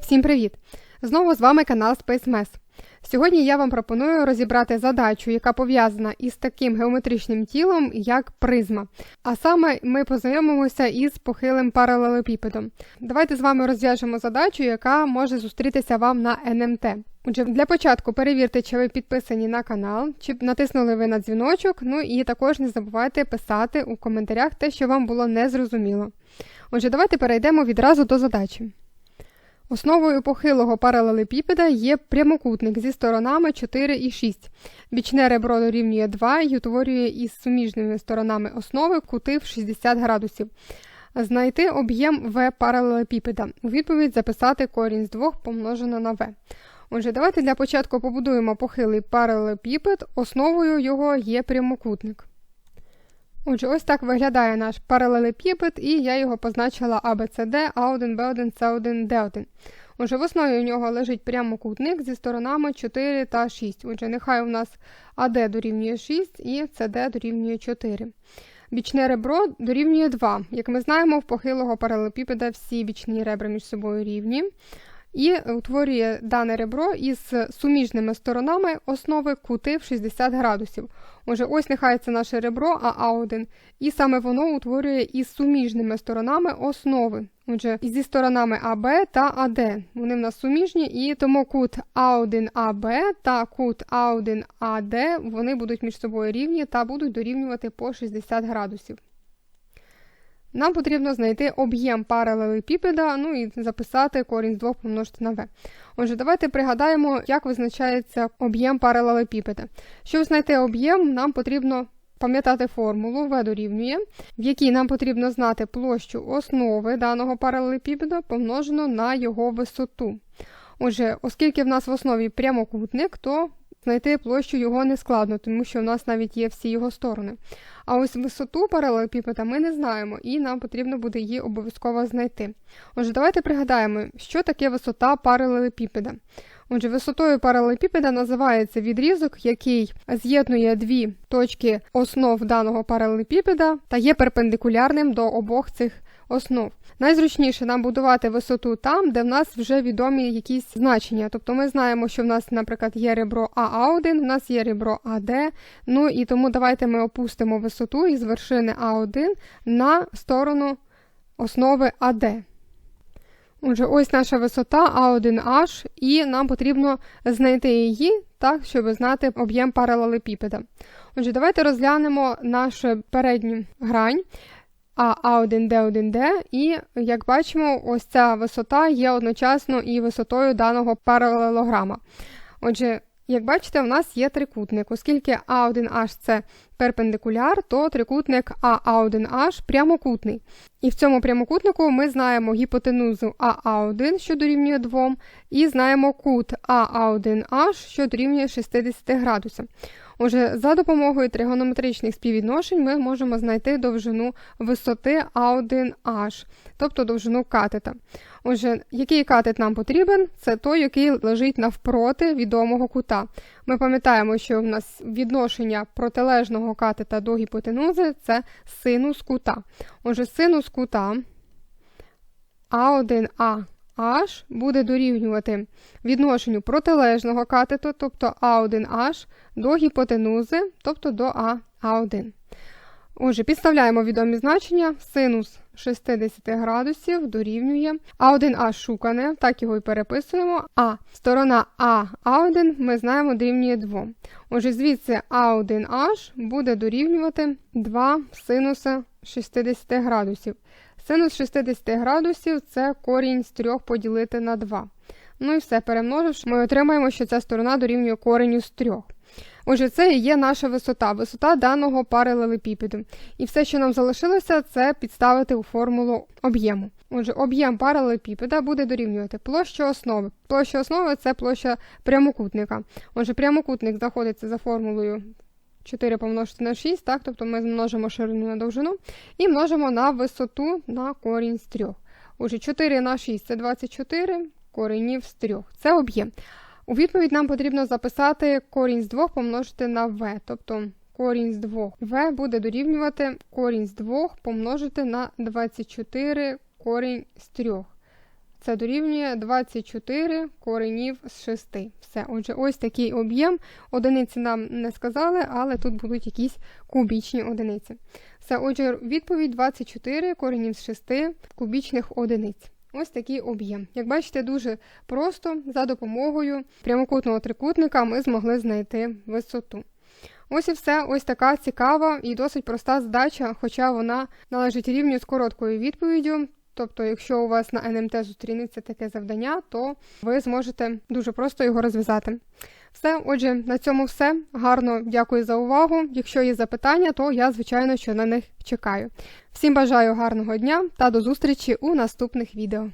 Всім привіт! Знову з вами канал Space Mess. Сьогодні я вам пропоную розібрати задачу, яка пов'язана із таким геометричним тілом, як призма. А саме ми познайомимося із похилим паралелепіпедом. Давайте з вами розв'яжемо задачу, яка може зустрітися вам на НМТ. Отже, для початку перевірте, чи ви підписані на канал, чи натиснули ви на дзвіночок. Ну і також не забувайте писати у коментарях те, що вам було незрозуміло. Отже, давайте перейдемо відразу до задачі. Основою похилого паралелепіпеда є прямокутник зі сторонами 4 і 6. Бічне ребро дорівнює 2 і утворює із суміжними сторонами основи кути в 60 градусів. Знайти об'єм В паралелепіпеда. У відповідь записати корінь з 2 помножено на В. Отже, давайте для початку побудуємо похилий паралелепіпед. Основою його є прямокутник. Отже, ось так виглядає наш паралелепіпед, і я його позначила ABCD, A1, B1, C1, D1. Отже, в основі у нього лежить прямокутник зі сторонами 4 та 6. Отже, нехай у нас AD дорівнює 6 і CD дорівнює 4. Бічне ребро дорівнює 2. Як ми знаємо, в похилого паралелепіпеда всі бічні ребра між собою рівні і утворює дане ребро із суміжними сторонами основи кути в 60 градусів. Отже, ось нехай це наше ребро А1, і саме воно утворює із суміжними сторонами основи. Отже, зі сторонами АБ та АД. Вони в нас суміжні, і тому кут А1АБ та кут А1АД вони будуть між собою рівні та будуть дорівнювати по 60 градусів. Нам потрібно знайти об'єм паралелепіпеда, ну і записати корінь з 2 помножити на v. Отже, давайте пригадаємо, як визначається об'єм паралелепіпеда. Щоб знайти об'єм, нам потрібно пам'ятати формулу v дорівнює, в якій нам потрібно знати площу основи даного паралелепіпеда помножену на його висоту. Отже, оскільки в нас в основі прямокутник, то знайти площу його не складно, тому що в нас навіть є всі його сторони. А ось висоту паралелепіпеда ми не знаємо, і нам потрібно буде її обов'язково знайти. Отже, давайте пригадаємо, що таке висота паралелепіпеда. Отже, висотою паралелепіпеда називається відрізок, який з'єднує дві точки основ даного паралелепіпеда та є перпендикулярним до обох цих основ. Найзручніше нам будувати висоту там, де в нас вже відомі якісь значення. Тобто ми знаємо, що в нас, наприклад, є ребро АА1, в нас є ребро АД. Ну і тому давайте ми опустимо висоту із вершини А1 на сторону основи АД. Отже, ось наша висота А1H, і нам потрібно знайти її так, щоб знати об'єм паралелепіпеда. Отже, давайте розглянемо нашу передню грань. А1, Д1Д, і, як бачимо, ось ця висота є одночасно і висотою даного паралелограма. Отже, як бачите, в нас є трикутник. Оскільки А1H це перпендикуляр, то трикутник АА1H прямокутний. І в цьому прямокутнику ми знаємо гіпотенузу АА1, що дорівнює 2, і знаємо кут АА1H, що дорівнює 60 градусам. Отже, за допомогою тригонометричних співвідношень ми можемо знайти довжину висоти А1H, тобто довжину катета. Отже, який катет нам потрібен? Це той, який лежить навпроти відомого кута. Ми пам'ятаємо, що в нас відношення протилежного катета до гіпотенузи це синус кута. Отже, синус кута А1А. H буде дорівнювати відношенню протилежного катету, тобто А1H, до гіпотенузи, тобто до А1. Отже, підставляємо відомі значення. Синус 60 градусів дорівнює А1H шукане, так його і переписуємо. А сторона А А1 ми знаємо дорівнює 2. Отже, звідси А1H буде дорівнювати 2 синуса 60 градусів. Синус 60 градусів це корінь з 3 поділити на 2. Ну і все, перемноживши, ми отримаємо, що ця сторона дорівнює кореню з 3. Отже, це і є наша висота, висота даного паралелепіпеду. І все, що нам залишилося, це підставити у формулу об'єму. Отже, об'єм паралелепіпеда буде дорівнювати площу основи. Площа основи це площа прямокутника. Отже, прямокутник знаходиться за формулою 4 помножити на 6, так, тобто ми множимо ширину на довжину і множимо на висоту на корінь з 3. Отже, 4 на 6 це 24 коренів з 3. Це об'єм. У відповідь нам потрібно записати корінь з 2 помножити на v, тобто корінь з 2 v буде дорівнювати корінь з 2 помножити на 24 корінь з 3. Це дорівнює 24 коренів з 6. Все, отже, ось такий об'єм. Одиниці нам не сказали, але тут будуть якісь кубічні одиниці. Все, отже, відповідь 24 коренів з 6 кубічних одиниць. Ось такий об'єм. Як бачите, дуже просто за допомогою прямокутного трикутника ми змогли знайти висоту. Ось і все, ось така цікава і досить проста задача, хоча вона належить рівню з короткою відповіддю. Тобто, якщо у вас на НМТ зустрінеться таке завдання, то ви зможете дуже просто його розв'язати. Все, отже, на цьому все. Гарно дякую за увагу. Якщо є запитання, то я, звичайно, що на них чекаю. Всім бажаю гарного дня та до зустрічі у наступних відео.